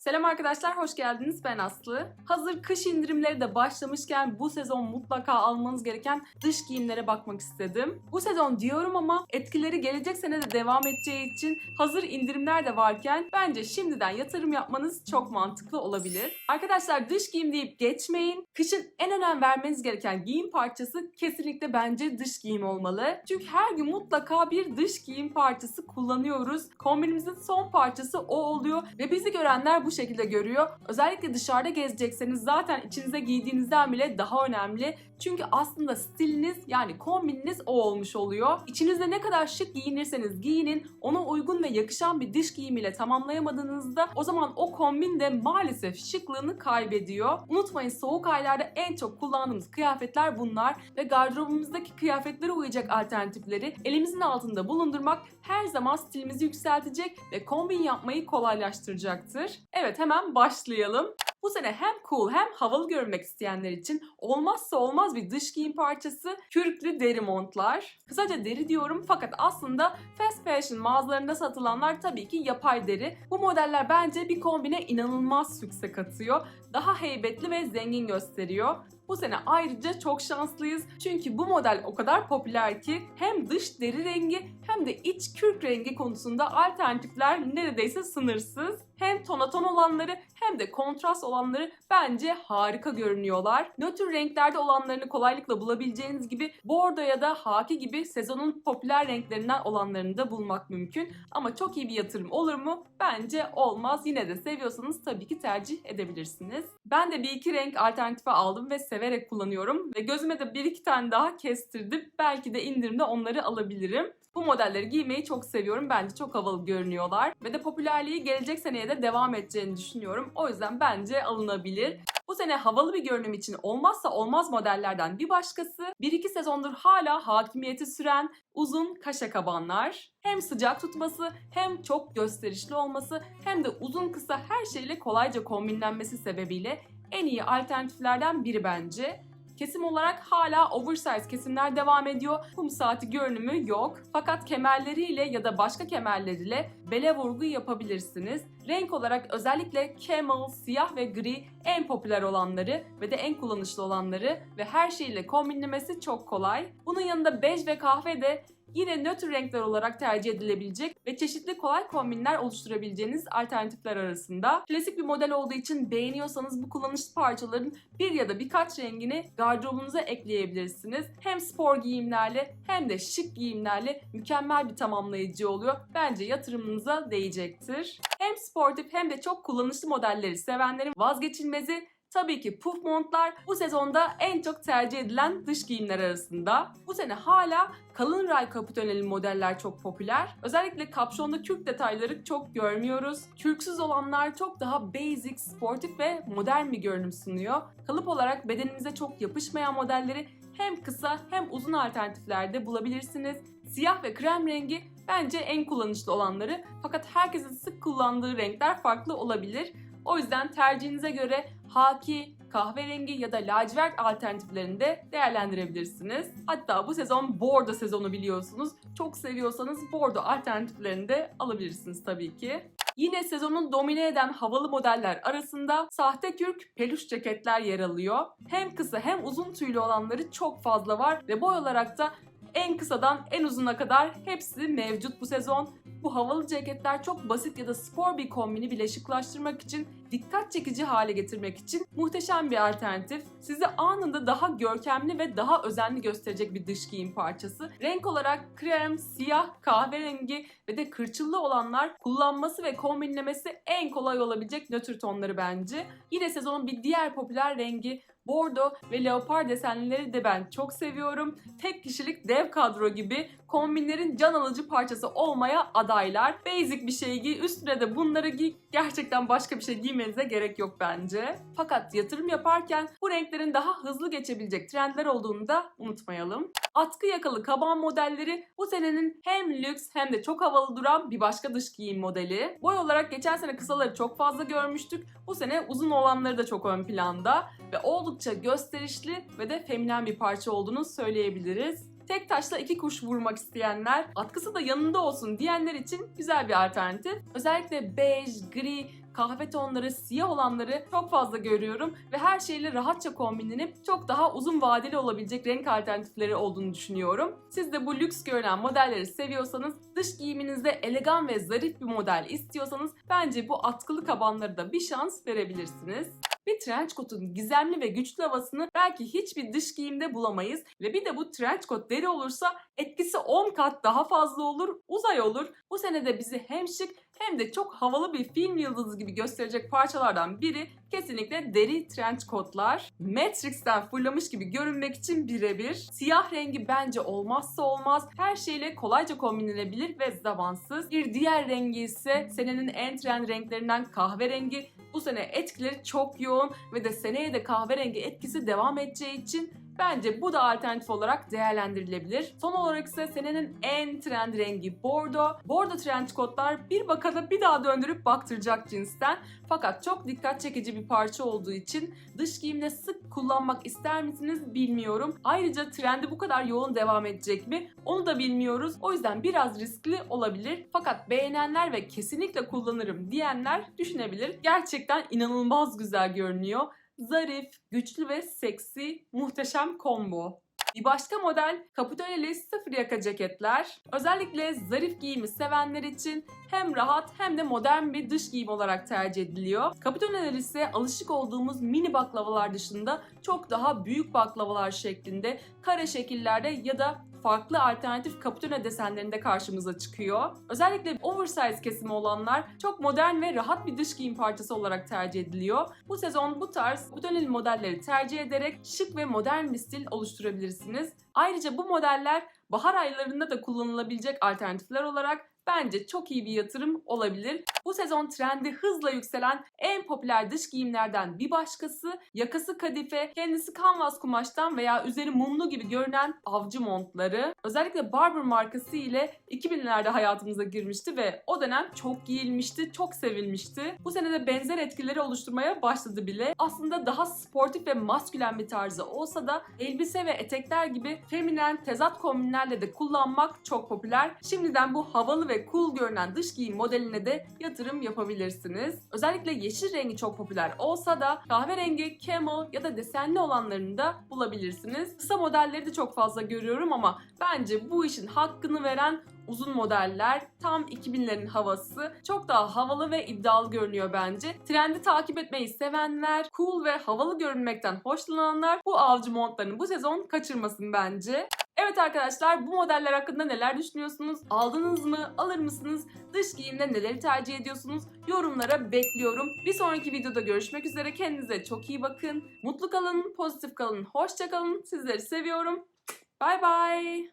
Selam arkadaşlar, hoş geldiniz. Ben Aslı. Hazır kış indirimleri de başlamışken bu sezon mutlaka almanız gereken dış giyimlere bakmak istedim. Bu sezon diyorum ama etkileri gelecek sene de devam edeceği için hazır indirimler de varken bence şimdiden yatırım yapmanız çok mantıklı olabilir. Arkadaşlar dış giyim deyip geçmeyin. Kışın en önem vermeniz gereken giyim parçası kesinlikle bence dış giyim olmalı. Çünkü her gün mutlaka bir dış giyim parçası kullanıyoruz. Kombinimizin son parçası o oluyor ve bizi görenler bu şekilde görüyor. Özellikle dışarıda gezecekseniz zaten içinize giydiğinizden bile daha önemli. Çünkü aslında stiliniz yani kombininiz o olmuş oluyor. İçinizde ne kadar şık giyinirseniz giyinin ona uygun ve yakışan bir dış giyim ile tamamlayamadığınızda o zaman o kombin de maalesef şıklığını kaybediyor. Unutmayın soğuk aylarda en çok kullandığımız kıyafetler bunlar ve gardırobumuzdaki kıyafetlere uyacak alternatifleri elimizin altında bulundurmak her zaman stilimizi yükseltecek ve kombin yapmayı kolaylaştıracaktır. Evet hemen başlayalım. Bu sene hem cool hem havalı görünmek isteyenler için olmazsa olmaz bir dış giyim parçası kürklü deri montlar. Kısaca deri diyorum fakat aslında fast fashion mağazalarında satılanlar tabii ki yapay deri. Bu modeller bence bir kombine inanılmaz sükse katıyor. Daha heybetli ve zengin gösteriyor. Bu sene ayrıca çok şanslıyız. Çünkü bu model o kadar popüler ki hem dış deri rengi hem de iç kürk rengi konusunda alternatifler neredeyse sınırsız. Hem tonaton olanları hem de kontrast olanları bence harika görünüyorlar. Nötr renklerde olanlarını kolaylıkla bulabileceğiniz gibi bordo ya da haki gibi sezonun popüler renklerinden olanlarını da bulmak mümkün. Ama çok iyi bir yatırım olur mu? Bence olmaz. Yine de seviyorsanız tabii ki tercih edebilirsiniz. Ben de bir iki renk alternatifi aldım ve severek kullanıyorum. Ve gözüme de bir iki tane daha kestirdim. Belki de indirimde onları alabilirim. Bu modelleri giymeyi çok seviyorum. Bence çok havalı görünüyorlar. Ve de popülerliği gelecek seneye de devam edeceğini düşünüyorum. O yüzden bence alınabilir. Bu sene havalı bir görünüm için olmazsa olmaz modellerden bir başkası 1-2 sezondur hala hakimiyeti süren uzun kaşa kabanlar. Hem sıcak tutması hem çok gösterişli olması hem de uzun kısa her şeyle kolayca kombinlenmesi sebebiyle en iyi alternatiflerden biri bence. Kesim olarak hala oversize kesimler devam ediyor. Kum saati görünümü yok. Fakat kemerleriyle ya da başka kemerleriyle bele vurgu yapabilirsiniz. Renk olarak özellikle camel, siyah ve gri en popüler olanları ve de en kullanışlı olanları ve her şeyle kombinlemesi çok kolay. Bunun yanında bej ve kahve de yine nötr renkler olarak tercih edilebilecek ve çeşitli kolay kombinler oluşturabileceğiniz alternatifler arasında. Klasik bir model olduğu için beğeniyorsanız bu kullanışlı parçaların bir ya da birkaç rengini gardırobunuza ekleyebilirsiniz. Hem spor giyimlerle hem de şık giyimlerle mükemmel bir tamamlayıcı oluyor. Bence yatırımınıza değecektir. Hem sportif hem de çok kullanışlı modelleri sevenlerin vazgeçilmezi Tabii ki puf montlar bu sezonda en çok tercih edilen dış giyimler arasında. Bu sene hala kalın ray kaputöneli modeller çok popüler. Özellikle kapşonda kürk detayları çok görmüyoruz. Kürksüz olanlar çok daha basic, sportif ve modern bir görünüm sunuyor. Kalıp olarak bedeninize çok yapışmayan modelleri hem kısa hem uzun alternatiflerde bulabilirsiniz. Siyah ve krem rengi bence en kullanışlı olanları fakat herkesin sık kullandığı renkler farklı olabilir. O yüzden tercihinize göre haki, kahverengi ya da lacivert alternatiflerini de değerlendirebilirsiniz. Hatta bu sezon bordo sezonu biliyorsunuz. Çok seviyorsanız bordo alternatiflerini de alabilirsiniz tabii ki. Yine sezonun domine eden havalı modeller arasında sahte kürk peluş ceketler yer alıyor. Hem kısa hem uzun tüylü olanları çok fazla var ve boy olarak da en kısadan en uzuna kadar hepsi mevcut bu sezon. Bu havalı ceketler çok basit ya da spor bir kombini bile şıklaştırmak için, dikkat çekici hale getirmek için muhteşem bir alternatif. Sizi anında daha görkemli ve daha özenli gösterecek bir dış giyim parçası. Renk olarak krem, siyah, kahverengi ve de kırçıllı olanlar kullanması ve kombinlemesi en kolay olabilecek nötr tonları bence. Yine sezonun bir diğer popüler rengi bordo ve leopar desenlileri de ben çok seviyorum. Tek kişilik dev kadro gibi kombinlerin can alıcı parçası olmaya adaylar. Basic bir şey giy, üstüne de bunları giy. Gerçekten başka bir şey giymenize gerek yok bence. Fakat yatırım yaparken bu renklerin daha hızlı geçebilecek trendler olduğunu da unutmayalım. Atkı yakalı kaban modelleri bu senenin hem lüks hem de çok havalı duran bir başka dış giyim modeli. Boy olarak geçen sene kısaları çok fazla görmüştük. Bu sene uzun olanları da çok ön planda ve oldukça gösterişli ve de feminen bir parça olduğunu söyleyebiliriz. Tek taşla iki kuş vurmak isteyenler, atkısı da yanında olsun diyenler için güzel bir alternatif. Özellikle bej, gri kahve tonları, siyah olanları çok fazla görüyorum ve her şeyle rahatça kombinlenip çok daha uzun vadeli olabilecek renk alternatifleri olduğunu düşünüyorum. Siz de bu lüks görünen modelleri seviyorsanız, dış giyiminizde elegan ve zarif bir model istiyorsanız bence bu atkılı kabanları da bir şans verebilirsiniz. Bir trench coat'un gizemli ve güçlü havasını belki hiçbir dış giyimde bulamayız ve bir de bu trench coat deri olursa etkisi 10 kat daha fazla olur, uzay olur. Bu sene de bizi hem şık hem de çok havalı bir film yıldızı gibi gösterecek parçalardan biri kesinlikle deri trench coatlar. Matrix'ten fırlamış gibi görünmek için birebir. Siyah rengi bence olmazsa olmaz. Her şeyle kolayca kombinlenebilir ve zamansız. Bir diğer rengi ise senenin en trend renklerinden kahverengi. Bu sene etkileri çok yoğun ve de seneye de kahverengi etkisi devam edeceği için Bence bu da alternatif olarak değerlendirilebilir. Son olarak ise senenin en trend rengi bordo. Bordo trench coatlar bir bakada bir daha döndürüp baktıracak cinsten. Fakat çok dikkat çekici bir parça olduğu için dış giyimde sık kullanmak ister misiniz bilmiyorum. Ayrıca trendi bu kadar yoğun devam edecek mi onu da bilmiyoruz. O yüzden biraz riskli olabilir. Fakat beğenenler ve kesinlikle kullanırım diyenler düşünebilir. Gerçekten inanılmaz güzel görünüyor zarif, güçlü ve seksi, muhteşem combo. Bir başka model kaputoneli sıfır yaka ceketler. Özellikle zarif giyimi sevenler için hem rahat hem de modern bir dış giyim olarak tercih ediliyor. Kaputoneli ise alışık olduğumuz mini baklavalar dışında çok daha büyük baklavalar şeklinde, kare şekillerde ya da farklı alternatif kaputone desenlerinde karşımıza çıkıyor. Özellikle oversize kesimi olanlar çok modern ve rahat bir dış giyim parçası olarak tercih ediliyor. Bu sezon bu tarz kaputoneli modelleri tercih ederek şık ve modern bir stil oluşturabilirsiniz. Ayrıca bu modeller bahar aylarında da kullanılabilecek alternatifler olarak bence çok iyi bir yatırım olabilir. Bu sezon trendi hızla yükselen en popüler dış giyimlerden bir başkası yakası kadife, kendisi kanvas kumaştan veya üzeri mumlu gibi görünen avcı montları. Özellikle Barbour markası ile 2000'lerde hayatımıza girmişti ve o dönem çok giyilmişti, çok sevilmişti. Bu sene de benzer etkileri oluşturmaya başladı bile. Aslında daha sportif ve maskülen bir tarzı olsa da elbise ve etekler gibi feminen tezat kombinlerle de kullanmak çok popüler. Şimdiden bu havalı ve cool görünen dış giyim modeline de yatırım yapabilirsiniz. Özellikle yeşil rengi çok popüler olsa da kahverengi, camel ya da desenli olanlarını da bulabilirsiniz. Kısa modelleri de çok fazla görüyorum ama bence bu işin hakkını veren uzun modeller, tam 2000'lerin havası çok daha havalı ve iddialı görünüyor bence. Trendi takip etmeyi sevenler, cool ve havalı görünmekten hoşlananlar bu avcı montlarını bu sezon kaçırmasın bence. Evet arkadaşlar bu modeller hakkında neler düşünüyorsunuz? Aldınız mı? Alır mısınız? Dış giyimde neleri tercih ediyorsunuz? Yorumlara bekliyorum. Bir sonraki videoda görüşmek üzere. Kendinize çok iyi bakın. Mutlu kalın, pozitif kalın, hoşça kalın. Sizleri seviyorum. Bye bye.